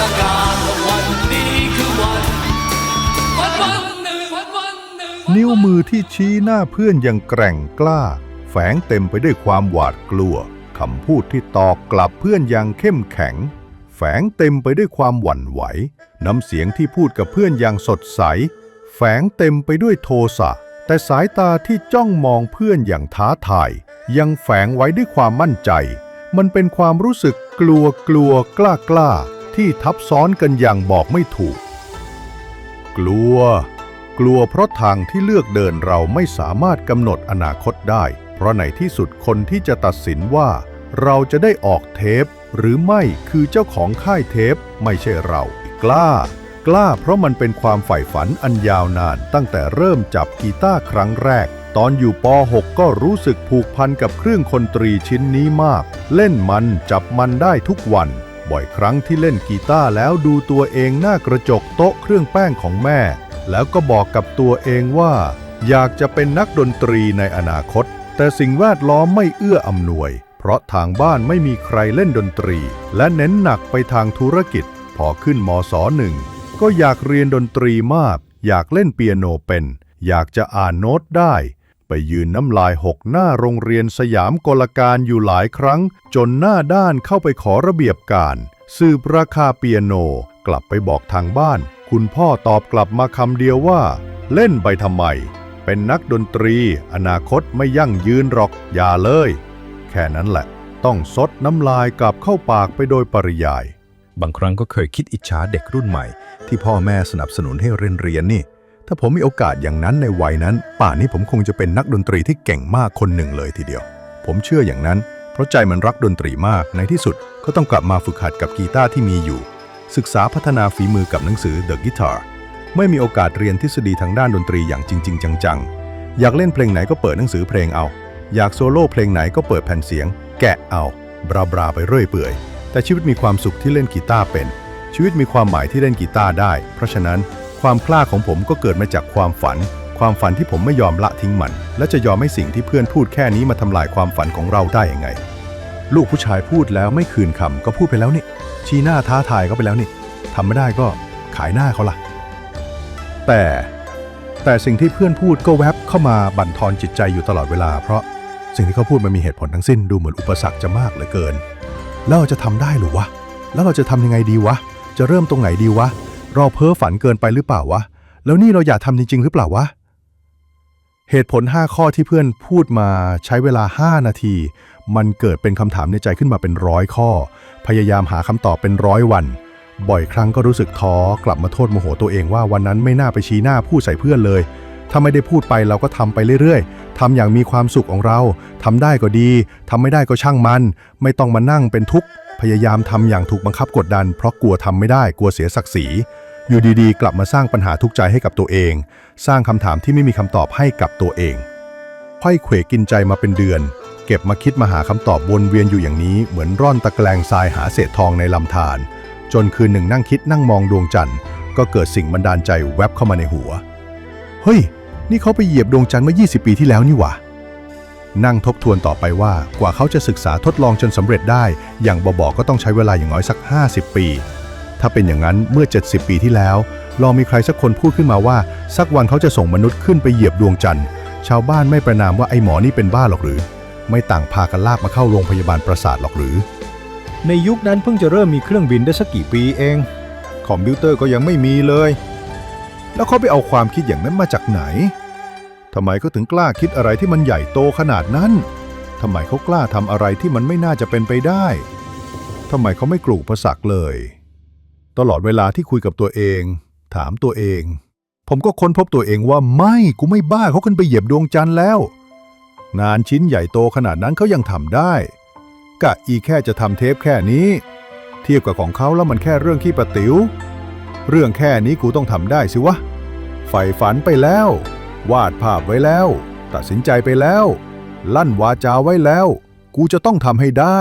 ประกาศว่าวันนี้คือวันวันวันหนึ่งวันวันหนึ่งนิ้วมือที่ชี้หน้าเพื่อนอยังแกร่งกล้า แฝงเต็มไปด้วยความหวาดกลัวคำพูดที่ตอกกลับเพื่อนอย่างเข้มแข็ง แฝงเต็มไปด้วยความหวั่นไหว น้ำเสียงที่พูดกับเพื่อนอย่างสดใส แฝงเต็มไปด้วยโทสะ แต่สายตาที่จ้องมองเพื่อนอย่างท้าทาย ยังแฝงไว้ด้วยความมั่นใจ มันเป็นความรู้สึกกลัวกลัวกล้ากล้า ที่ทับซ้อนกันอย่างบอกไม่ถูก กลัว กลัวเพราะทางที่เลือกเดินเราไม่สามารถกำหนดอนาคตได้ เพราะในที่สุดคนที่จะตัดสินว่า เราจะได้ออกเทป หรือไม่คือเจ้าของค่ายเทป ไม่ใช่เรา กล้า กล้าเพราะมันเป็นความใฝ่ฝันอันยาวนาน ตั้งแต่เริ่มจับกีตาร์ครั้งแรกตอนอยู่ป .6 ก็รู้สึกผูกพันกับเครื่องดนตรีชิ้นนี้มาก เล่นมันจับมันได้ทุกวัน บ่อยครั้งที่เล่นกีตาร์แล้วดูตัวเองหน้ากระจกโต๊ะเครื่องแป้งของแม่ แล้วก็บอกกับตัวเองว่า อยากจะเป็นนักดนตรีในอนาคต แต่สิ่งแวดล้อมไม่เอื้ออำนวย เพราะทางบ้านไม่มีใครเล่นดนตรี และเน้นหนักไปทางธุรกิจ พอขึ้นมศหนึ่งก็อยากเรียนดนตรีมาก อยากเล่นเปียโนเป็น อยากจะอ่านโน้ตได้ ไปยืนน้ำลายหกหน้าโรงเรียนสยามกลการอยู่หลายครั้ง จนหน้าด้านเข้าไปขอระเบียบการ สืบราคาเปียโน กลับไปบอกทางบ้าน คุณพ่อตอบกลับมาคำเดียวว่า เล่นไปทำไม เป็นนักดนตรี อนาคตไม่ยั่งยืนหรอกอย่าเลย แค่นั้นแหละ ต้องซดน้ำลายกลับเข้าปากไปโดยปริยาย บางครั้งก็เคยคิดอิจฉาเด็กรุ่นใหม่ ที่พ่อแม่สนับสนุนให้เรียนเรียนนี่ ถ้าผมมีโอกาสอย่างนั้นในวัยนั้น ป่านนี้ผมคงจะเป็นนักดนตรีที่เก่งมากคนหนึ่งเลยทีเดียว ผมเชื่ออย่างนั้น เพราะใจมันรักดนตรีมากในที่สุดก็ต้องกลับมาฝึกหัดกับกีตาร์ที่มีอยู่ ศึกษาพัฒนาฝีมือกับหนังสือ The Guitar ไม่มีโอกาสเรียนทฤษฎีทางด้านดนตรีอย่างจริง ๆ จังๆ อยากเล่นเพลงไหนก็เปิดหนังสือเพลงเอา อยากโซโล่เพลงไหนก็เปิดแผ่นเสียง แกะเอา บราบราไปเรื่อยเปื่อย แต่ชีวิตมีความสุขที่เล่นกีตาร์เป็น ชีวิตมีความหมายที่เล่นกีตาร์ได้ เพราะฉะนั้น ความกล้าของผมก็เกิดมาจากความฝัน ความฝันที่ผมไม่ยอมละทิ้งมัน และจะยอมให้สิ่งที่เพื่อนพูดแค่นี้มาทำลายความฝันของเราได้ยังไง ลูกผู้ชายพูดแล้วไม่คืนคำก็พูดไปแล้วนี่ ชี้หน้าท้าทายก็ไปแล้วนี่ทำไม่ได้ก็ขายหน้าเขาล่ะ แต่แต่สิ่งที่เพื่อนพูดก็แวบเข้ามาบั่นทอนจิตใจอยู่ตลอดเวลา เพราะสิ่งที่เขาพูดมันมีเหตุผลทั้งสิ้นดูเหมือนอุปสรรคจะมากเหลือเกิน แล้วเราจะทำได้หรือวะ แล้วเราจะทำยังไงดีวะ จะเริ่มตรงไหนดีวะ เราเพ้อฝันเกินไปหรือเปล่าวะ แล้วนี่เราอยากทำจริง ๆ หรือเปล่าวะ เหตุผล 5 ข้อที่เพื่อนพูดมาใช้เวลา 5 นาที มันเกิดเป็นคำถามในใจขึ้นมาเป็นร้อยข้อ พยายามหาคำตอบเป็นร้อยวัน บ่อยครั้งก็รู้สึกท้อกลับมาโทษโมโหตัวเองว่าวันนั้นไม่น่าไปชี้หน้าพูดใส่เพื่อนเลย ถ้าไม่ได้พูดไปเราก็ทำไปเรื่อยๆทำอย่างมีความสุขของเราทำได้ก็ดีทำไม่ได้ก็ช่างมัน ไม่ต้องมานั่งเป็นทุกข์ พยายามทำอย่างถูกบังคับกดดัน เพราะกลัวทำไม่ได้กลัวเสียศักดิ์ศรี อยู่ดีๆ กลับมาสร้างปัญหาทุกข์ใจให้กับตัวเอง สร้างคำถามที่ไม่มีคำตอบให้กับตัวเองไขว้เขวกินใจมาเป็นเดือน เก็บมาคิดมาหาคำตอบวนเวียนอยู่อย่างนี้ เหมือนร่อนตะแกรงทรายหาเศษทองในลำธารจนคืนหนึ่งนั่งคิดนั่งมองดวงจันทร์ ก็เกิดสิ่งบันดาลใจแวบเข้ามาในหัว เฮ้ย นี่เขาไปเหยียบดวงจันทร์เมื่อ 20 ปีที่แล้วนี่หว่า นั่งทบทวนต่อไปว่ากว่าเขาจะศึกษาทดลองจนสำเร็จได้ อย่างบอบอกก็ต้องใช้เวลาอย่างน้อยสัก 50 ปี ถ้าเป็นอย่างนั้นเมื่อ 70 ปีที่แล้ว ลองมีใครสักคนพูดขึ้นมาว่า สักวันเขาจะส่งมนุษย์ขึ้นไปเหยียบดวงจันทร์ ชาวบ้านไม่ประนามว่าไอ้หมอนี่เป็นบ้าหรอกหรือ ไม่ต่างพากันลากมาเข้าโรงพยาบาลประสาทหรอกหรือ ในยุคนั้นเพิ่งจะเริ่มมีเครื่องบินได้สักกี่ปีเอง คอมพิวเตอร์ก็ยังไม่มีเลย แล้วเขาไปเอาความคิดอย่างนั้นมาจากไหน ทำไมเขาถึงกล้าคิดอะไรที่มันใหญ่โตขนาดนั้นทำไมเขากล้าทำอะไรที่มันไม่น่าจะเป็นไปได้ทำไมเขาไม่กลัวอุประสักเลย ตลอดเวลาที่คุยกับตัวเอง ถามตัวเอง ผมก็ค้นพบตัวเองว่าไม่กูไม่บ้าเขาขึ้นไปเหยียบดวงจันทร์แล้ว งานชิ้นใหญ่โตขนาดนั้นเขายังทำได้กะอีแค่จะทำเทปแค่นี้ เทียบกับของเขาแล้วมันแค่เรื่องขี้ประติว๋วเรื่องแค่นี้กูต้องทำได้สิวะใฝ่ฝันไปแล้ว วาดภาพไว้แล้ว ตัดสินใจไปแล้ว ลั่นวาจาไว้แล้ว กูจะต้องทำให้ได้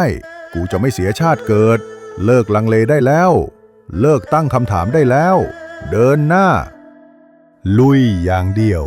กูจะไม่เสียชาติเกิด เลิกลังเลได้แล้ว เลิกตั้งคำถามได้แล้ว เดินหน้า ลุยอย่างเดียว